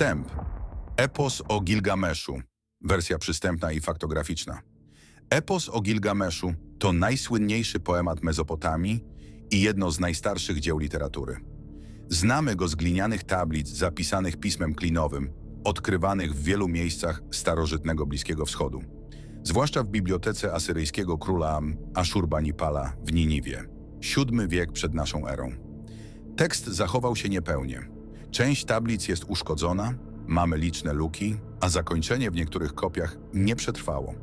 Wstęp. Epos o Gilgameszu. Wersja przystępna i faktograficzna. Epos o Gilgameszu to najsłynniejszy poemat Mezopotamii i jedno z najstarszych dzieł literatury. Znamy go z glinianych tablic zapisanych pismem klinowym, odkrywanych w wielu miejscach starożytnego Bliskiego Wschodu, zwłaszcza w bibliotece asyryjskiego króla Ashurbanipala w Niniwie, VII wiek przed naszą erą. Tekst zachował się niepełnie. Część tablic jest uszkodzona, mamy liczne luki, a zakończenie w niektórych kopiach nie przetrwało.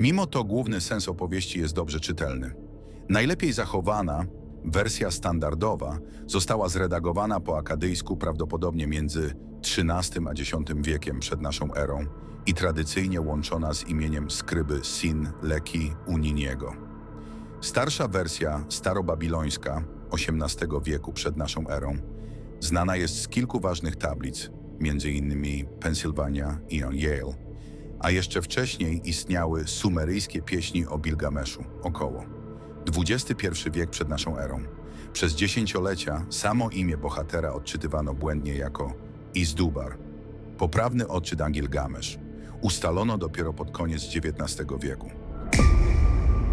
Mimo to główny sens opowieści jest dobrze czytelny. Najlepiej zachowana, wersja standardowa, została zredagowana po akadyjsku prawdopodobnie między XIII a X wiekiem przed naszą erą i tradycyjnie łączona z imieniem skryby Sin Leki Uniniego. Starsza wersja starobabilońska XVIII wieku przed naszą erą znana jest z kilku ważnych tablic, m.in. Pennsylvania i Yale, a jeszcze wcześniej istniały sumeryjskie pieśni o Bilgameszu, około XXI wiek przed naszą erą. Przez dziesięciolecia samo imię bohatera odczytywano błędnie jako Izdubar. Poprawny odczyt Gilgamesz ustalono dopiero pod koniec XIX wieku.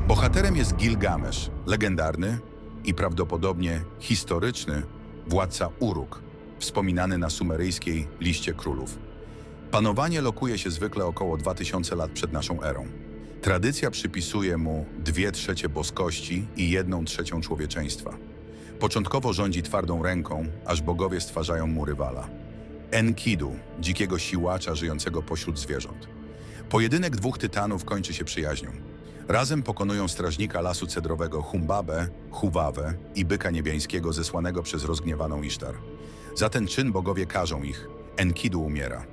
Bohaterem jest Gilgamesz, legendarny i prawdopodobnie historyczny władca Uruk, wspominany na sumeryjskiej liście królów. Panowanie lokuje się zwykle około 2000 lat przed naszą erą. Tradycja przypisuje mu dwie trzecie boskości i jedną trzecią człowieczeństwa. Początkowo rządzi twardą ręką, aż bogowie stwarzają mu rywala. Enkidu, dzikiego siłacza żyjącego pośród zwierząt. Pojedynek dwóch tytanów kończy się przyjaźnią. Razem pokonują strażnika lasu cedrowego Humbabę, Huwawę i byka niebiańskiego zesłanego przez rozgniewaną Isztar. Za ten czyn bogowie karzą ich. Enkidu umiera.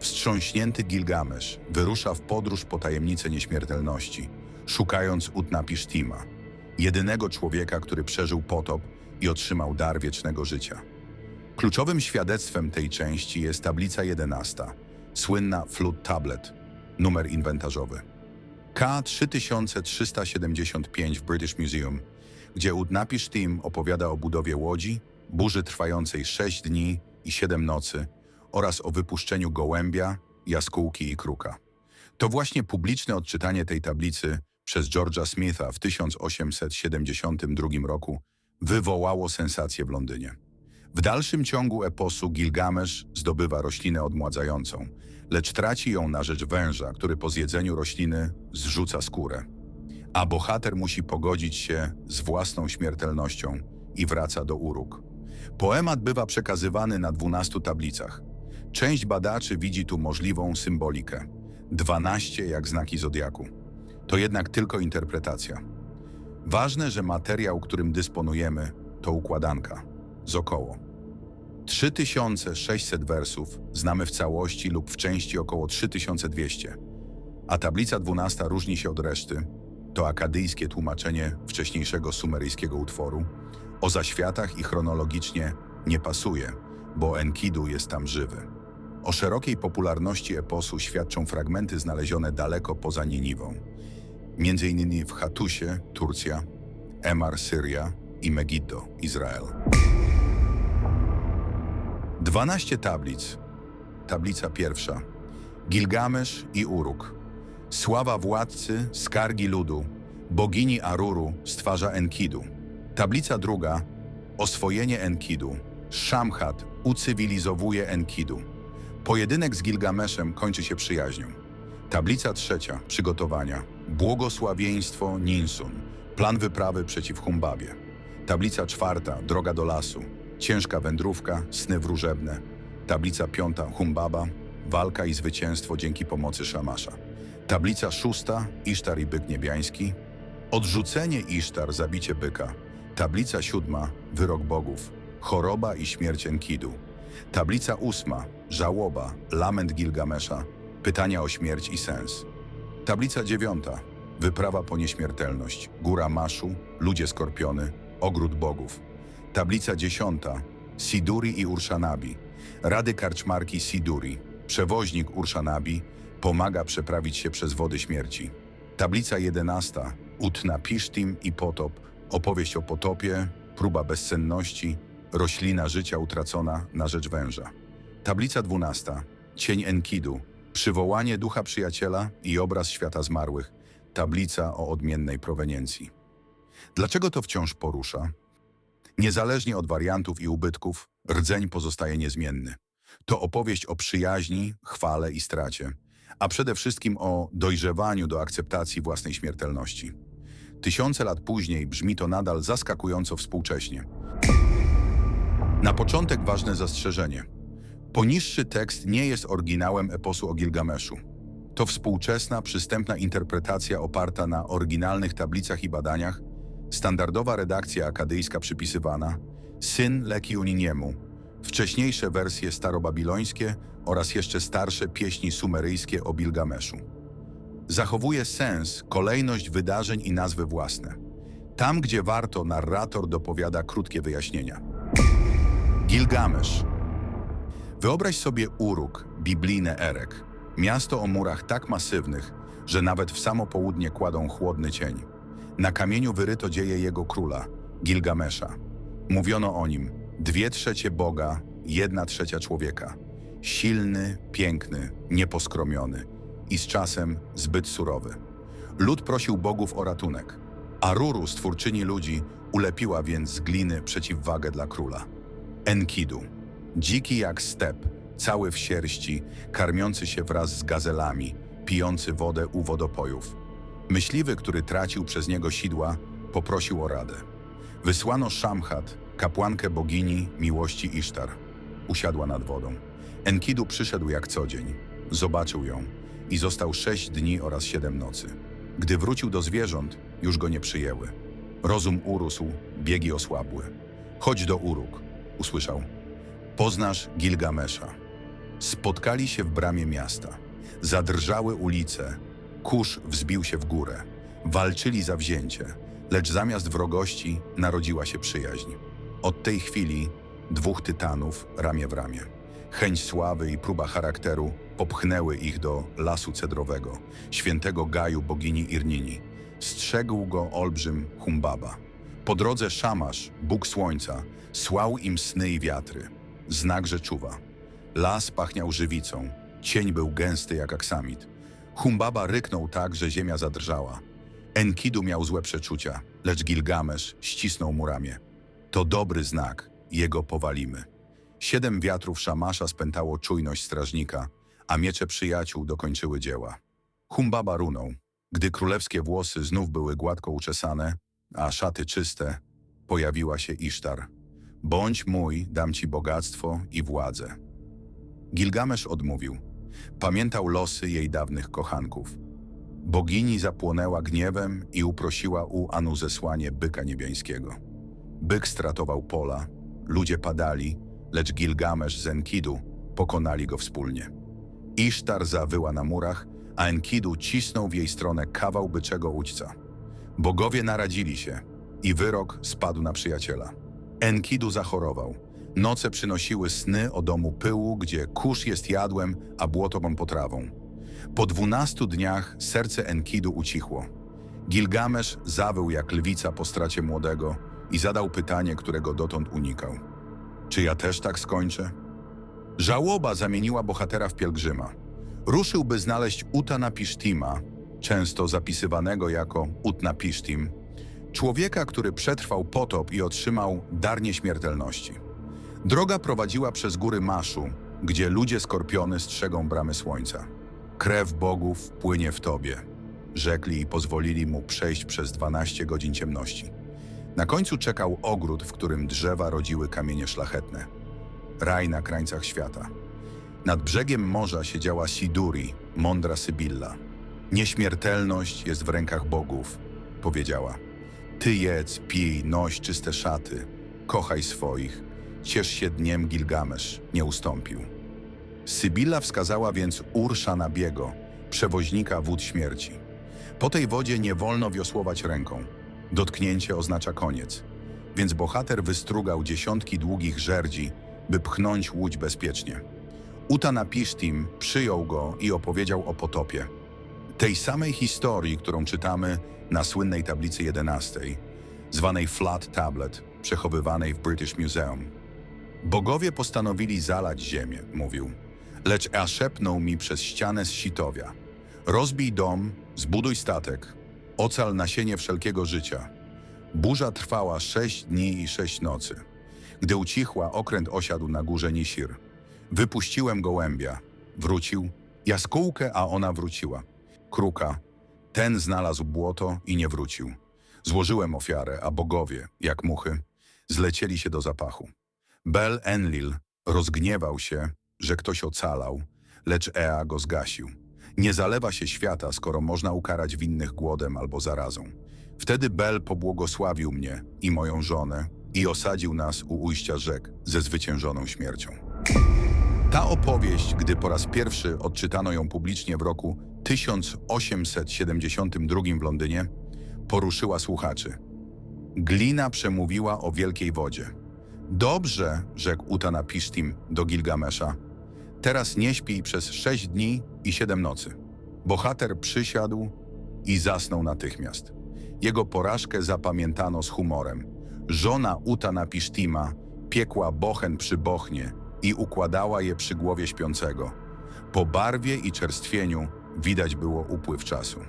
Wstrząśnięty Gilgamesz wyrusza w podróż po tajemnicę nieśmiertelności, szukając Utnapishtima, jedynego człowieka, który przeżył potop i otrzymał dar wiecznego życia. Kluczowym świadectwem tej części jest tablica 11, słynna Flood Tablet, numer inwentarzowy. K3375 w British Museum, gdzie Utnapishtim opowiada o budowie łodzi, burzy trwającej 6 dni i 7 nocy oraz o wypuszczeniu gołębia, jaskółki i kruka. To właśnie publiczne odczytanie tej tablicy przez George'a Smitha w 1872 roku wywołało sensację w Londynie. W dalszym ciągu eposu Gilgamesz zdobywa roślinę odmładzającą, lecz traci ją na rzecz węża, który po zjedzeniu rośliny zrzuca skórę. A bohater musi pogodzić się z własną śmiertelnością i wraca do Uruk. Poemat bywa przekazywany na dwunastu tablicach. Część badaczy widzi tu możliwą symbolikę. Dwanaście jak znaki zodiaku. To jednak tylko interpretacja. Ważne, że materiał, którym dysponujemy, to układanka z około 3600 wersów znamy w całości lub w części około 3200, a tablica 12 różni się od reszty. To akadyjskie tłumaczenie wcześniejszego sumeryjskiego utworu. O zaświatach i chronologicznie nie pasuje, bo Enkidu jest tam żywy. O szerokiej popularności eposu świadczą fragmenty znalezione daleko poza Niniwą. Innymi w Hatusie, Turcja, Emar, Syria i Megiddo, Izrael. 12 tablic. Tablica pierwsza. Gilgamesz i Uruk. Sława władcy, skargi ludu, bogini Aruru stwarza Enkidu. Tablica druga. Oswojenie Enkidu. Shamhat ucywilizowuje Enkidu. Pojedynek z Gilgameszem kończy się przyjaźnią. Tablica trzecia. Przygotowania. Błogosławieństwo Ninsun. Plan wyprawy przeciw Humbabie. Tablica czwarta. Droga do lasu. Ciężka wędrówka, sny wróżebne. Tablica piąta, Humbaba, walka i zwycięstwo dzięki pomocy Szamasza. Tablica szósta, Isztar i byk niebiański. Odrzucenie Isztar, zabicie byka. Tablica siódma, wyrok bogów. Choroba i śmierć Enkidu. Tablica ósma, żałoba, lament Gilgamesza. Pytania o śmierć i sens. Tablica dziewiąta, wyprawa po nieśmiertelność. Góra Maszu, ludzie skorpiony, ogród bogów. Tablica dziesiąta. Siduri i Urszanabi. Rady karczmarki Siduri. Przewoźnik Urszanabi pomaga przeprawić się przez wody śmierci. Tablica jedenasta. Utnapishtim i potop. Opowieść o potopie, próba bezsenności, roślina życia utracona na rzecz węża. Tablica 12. Cień Enkidu. Przywołanie ducha przyjaciela i obraz świata zmarłych. Tablica o odmiennej proweniencji. Dlaczego to wciąż porusza? Niezależnie od wariantów i ubytków, rdzeń pozostaje niezmienny. To opowieść o przyjaźni, chwale i stracie, a przede wszystkim o dojrzewaniu do akceptacji własnej śmiertelności. Tysiące lat później brzmi to nadal zaskakująco współcześnie. Na początek ważne zastrzeżenie. Poniższy tekst nie jest oryginałem eposu o Gilgameszu. To współczesna, przystępna interpretacja oparta na oryginalnych tablicach i badaniach, standardowa redakcja akadyjska przypisywana, syn leki uniniemu, wcześniejsze wersje starobabilońskie oraz jeszcze starsze pieśni sumeryjskie o Gilgameszu. Zachowuje sens, kolejność wydarzeń i nazwy własne. Tam, gdzie warto, narrator dopowiada krótkie wyjaśnienia. Gilgamesz. Wyobraź sobie Uruk, biblijny Erek. Miasto o murach tak masywnych, że nawet w samo południe kładą chłodny cień. Na kamieniu wyryto dzieje jego króla, Gilgamesza. Mówiono o nim, dwie trzecie Boga, jedna trzecia człowieka. Silny, piękny, nieposkromiony i z czasem zbyt surowy. Lud prosił bogów o ratunek, a Ruru, stwórczyni ludzi, ulepiła więc z gliny przeciwwagę dla króla. Enkidu. Dziki jak step, cały w sierści, karmiący się wraz z gazelami, pijący wodę u wodopojów. Myśliwy, który tracił przez niego sidła, poprosił o radę. Wysłano Szamchat, kapłankę bogini miłości Isztar. Usiadła nad wodą. Enkidu przyszedł jak co dzień. Zobaczył ją i został sześć dni oraz siedem nocy. Gdy wrócił do zwierząt, już go nie przyjęły. Rozum urósł, biegi osłabły. Chodź do Uruk, usłyszał. Poznasz Gilgamesza. Spotkali się w bramie miasta. Zadrżały ulice. Kurz wzbił się w górę. Walczyli za wzięcie, lecz zamiast wrogości narodziła się przyjaźń. Od tej chwili dwóch tytanów ramię w ramię. Chęć sławy i próba charakteru popchnęły ich do lasu cedrowego, świętego gaju bogini Irnini. Strzegł go olbrzym Humbaba. Po drodze Szamasz, Bóg Słońca, słał im sny i wiatry. Znak, że czuwa. Las pachniał żywicą, cień był gęsty jak aksamit. Humbaba ryknął tak, że ziemia zadrżała. Enkidu miał złe przeczucia, lecz Gilgamesz ścisnął mu ramię. To dobry znak, jego powalimy. Siedem wiatrów Szamasza spętało czujność strażnika, a miecze przyjaciół dokończyły dzieła. Humbaba runął. Gdy królewskie włosy znów były gładko uczesane, a szaty czyste, pojawiła się Isztar. Bądź mój, dam ci bogactwo i władzę. Gilgamesz odmówił. Pamiętał losy jej dawnych kochanków. Bogini zapłonęła gniewem i uprosiła u Anu zesłanie byka niebiańskiego. Byk stratował pola, ludzie padali, lecz Gilgamesz z Enkidu pokonali go wspólnie. Isztar zawyła na murach, a Enkidu cisnął w jej stronę kawał byczego udźca. Bogowie naradzili się i wyrok spadł na przyjaciela. Enkidu zachorował. Noce przynosiły sny o domu pyłu, gdzie kurz jest jadłem, a błotową potrawą. Po dwunastu dniach serce Enkidu ucichło. Gilgamesz zawył jak lwica po stracie młodego i zadał pytanie, którego dotąd unikał. Czy ja też tak skończę? Żałoba zamieniła bohatera w pielgrzyma. Ruszył, by znaleźć Utana Pishtima, często zapisywanego jako Utna Pishtim, człowieka, który przetrwał potop i otrzymał dar nieśmiertelności. Droga prowadziła przez góry Maszu, gdzie ludzie skorpiony strzegą bramy słońca. Krew bogów płynie w tobie, rzekli i pozwolili mu przejść przez 12 godzin ciemności. Na końcu czekał ogród, w którym drzewa rodziły kamienie szlachetne. Raj na krańcach świata. Nad brzegiem morza siedziała Siduri, mądra Sybilla. Nieśmiertelność jest w rękach bogów, powiedziała. Ty jedz, pij, noś czyste szaty, kochaj swoich, ciesz się dniem Gilgamesz, nie ustąpił. Sybilla wskazała więc Ursza Nabiego, przewoźnika wód śmierci. Po tej wodzie nie wolno wiosłować ręką. Dotknięcie oznacza koniec. Więc bohater wystrugał dziesiątki długich żerdzi, by pchnąć łódź bezpiecznie. Utanapisztim przyjął go i opowiedział o potopie. Tej samej historii, którą czytamy na słynnej tablicy 11, zwanej Flat Tablet, przechowywanej w British Museum. Bogowie postanowili zalać ziemię, mówił. Lecz Ea szepnął mi przez ścianę z sitowia. Rozbij dom, zbuduj statek, ocal nasienie wszelkiego życia. Burza trwała sześć dni i sześć nocy. Gdy ucichła, okręt osiadł na górze Nisir. Wypuściłem gołębia. Wrócił. Jaskółkę, a ona wróciła. Kruka. Ten znalazł błoto i nie wrócił. Złożyłem ofiarę, a bogowie, jak muchy, zlecieli się do zapachu. Bel Enlil rozgniewał się, że ktoś ocalał, lecz Ea go zgasił. Nie zalewa się świata, skoro można ukarać winnych głodem albo zarazą. Wtedy Bel pobłogosławił mnie i moją żonę i osadził nas u ujścia rzek ze zwyciężoną śmiercią. Ta opowieść, gdy po raz pierwszy odczytano ją publicznie w roku 1872 w Londynie, poruszyła słuchaczy. Glina przemówiła o wielkiej wodzie. Dobrze, rzekł Utanapishtim do Gilgamesza. Teraz nie śpij przez sześć dni i siedem nocy. Bohater przysiadł i zasnął natychmiast. Jego porażkę zapamiętano z humorem. Żona Utanapishtima piekła bochen przy bochnie i układała je przy głowie śpiącego. Po barwie i czerstwieniu widać było upływ czasu.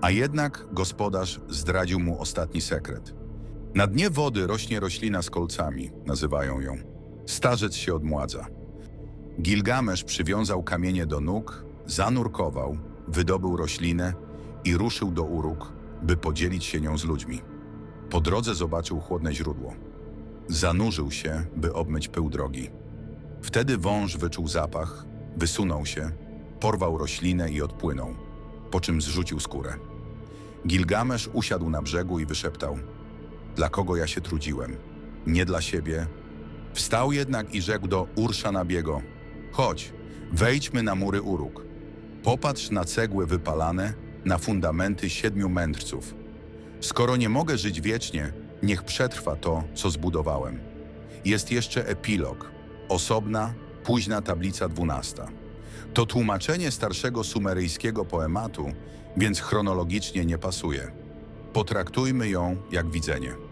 A jednak gospodarz zdradził mu ostatni sekret. Na dnie wody rośnie roślina z kolcami, nazywają ją. Starzec się odmładza. Gilgamesz przywiązał kamienie do nóg, zanurkował, wydobył roślinę i ruszył do Uruk, by podzielić się nią z ludźmi. Po drodze zobaczył chłodne źródło. Zanurzył się, by obmyć pył drogi. Wtedy wąż wyczuł zapach, wysunął się, porwał roślinę i odpłynął, po czym zrzucił skórę. Gilgamesz usiadł na brzegu i wyszeptał: Dla kogo ja się trudziłem? Nie dla siebie. Wstał jednak i rzekł do Urszanabiego: Chodź, wejdźmy na mury Uruk. Popatrz na cegły wypalane, na fundamenty siedmiu mędrców. Skoro nie mogę żyć wiecznie, niech przetrwa to, co zbudowałem. Jest jeszcze epilog, osobna, późna tablica dwunasta. To tłumaczenie starszego sumeryjskiego poematu, więc chronologicznie nie pasuje. Potraktujmy ją jak widzenie.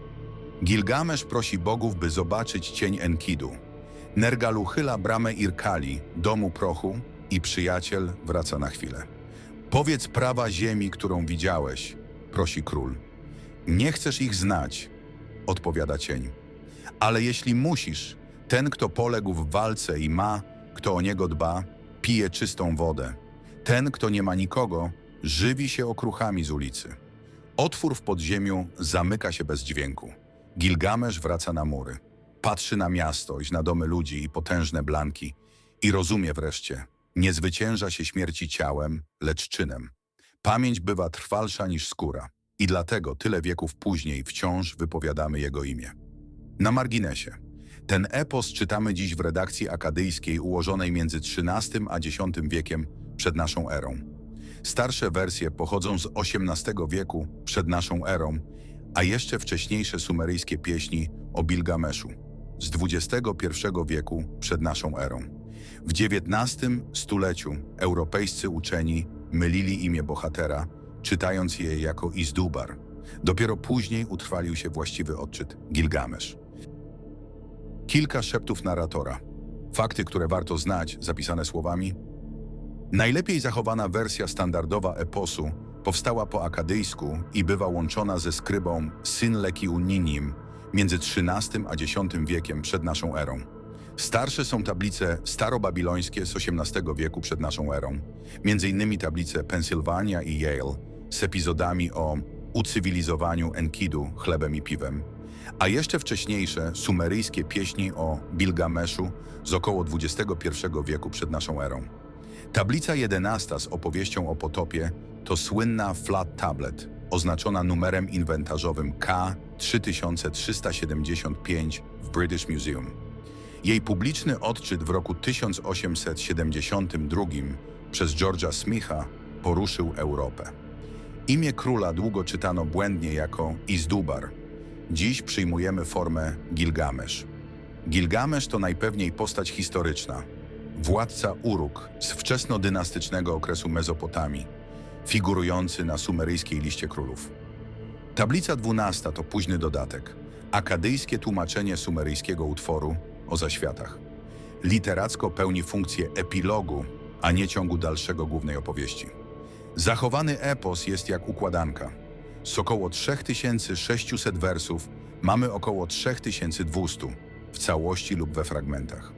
Gilgamesz prosi bogów, by zobaczyć cień Enkidu. Nergal uchyla bramę Irkali, domu prochu i przyjaciel wraca na chwilę. Powiedz prawa ziemi, którą widziałeś, prosi król. Nie chcesz ich znać, odpowiada cień. Ale jeśli musisz, ten, kto poległ w walce i ma, kto o niego dba, pije czystą wodę. Ten, kto nie ma nikogo, żywi się okruchami z ulicy. Otwór w podziemiu zamyka się bez dźwięku. Gilgamesz wraca na mury. Patrzy na miasto, na domy ludzi i potężne blanki i rozumie wreszcie, nie zwycięża się śmierci ciałem, lecz czynem. Pamięć bywa trwalsza niż skóra i dlatego tyle wieków później wciąż wypowiadamy jego imię. Na marginesie. Ten epos czytamy dziś w redakcji akadyjskiej ułożonej między XIII a X wiekiem przed naszą erą. Starsze wersje pochodzą z XVIII wieku przed naszą erą, a jeszcze wcześniejsze sumeryjskie pieśni o Bilgameszu z XXI wieku przed naszą erą. W XIX stuleciu europejscy uczeni mylili imię bohatera, czytając je jako Izdubar. Dopiero później utrwalił się właściwy odczyt Gilgamesz. Kilka szeptów narratora. Fakty, które warto znać, zapisane słowami. Najlepiej zachowana wersja standardowa eposu powstała po akadyjsku i bywa łączona ze skrybą Synlekiuninim między XIII a X wiekiem przed naszą erą. Starsze są tablice starobabilońskie z XVIII wieku przed naszą erą, między innymi tablice Pensylwania i Yale z epizodami o ucywilizowaniu Enkidu chlebem i piwem, a jeszcze wcześniejsze sumeryjskie pieśni o Bilgameszu z około XXI wieku przed naszą erą. Tablica 11 z opowieścią o potopie to słynna Flat Tablet, oznaczona numerem inwentarzowym K3375 w British Museum. Jej publiczny odczyt w roku 1872 przez George'a Smitha poruszył Europę. Imię króla długo czytano błędnie jako Izdubar. Dziś przyjmujemy formę Gilgamesz. Gilgamesz to najpewniej postać historyczna, władca Uruk z wczesnodynastycznego okresu Mezopotamii, figurujący na sumeryjskiej liście królów. Tablica 12 to późny dodatek, akadyjskie tłumaczenie sumeryjskiego utworu o zaświatach. Literacko pełni funkcję epilogu, a nie ciągu dalszego głównej opowieści. Zachowany epos jest jak układanka. Z około 3600 wersów mamy około 3200 w całości lub we fragmentach.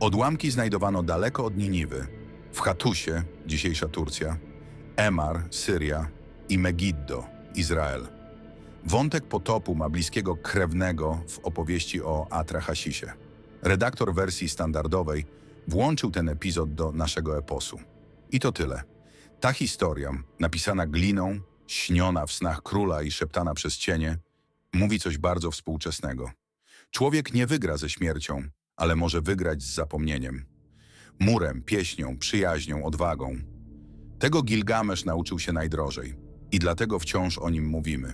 Odłamki znajdowano daleko od Niniwy, w Hatusie, dzisiejsza Turcja, Emar, Syria i Megiddo, Izrael. Wątek potopu ma bliskiego krewnego w opowieści o Atrahasisie. Redaktor wersji standardowej włączył ten epizod do naszego eposu. I to tyle. Ta historia, napisana gliną, śniona w snach króla i szeptana przez cienie, mówi coś bardzo współczesnego. Człowiek nie wygra ze śmiercią, ale może wygrać z zapomnieniem. Murem, pieśnią, przyjaźnią, odwagą. Tego Gilgamesz nauczył się najdrożej i dlatego wciąż o nim mówimy.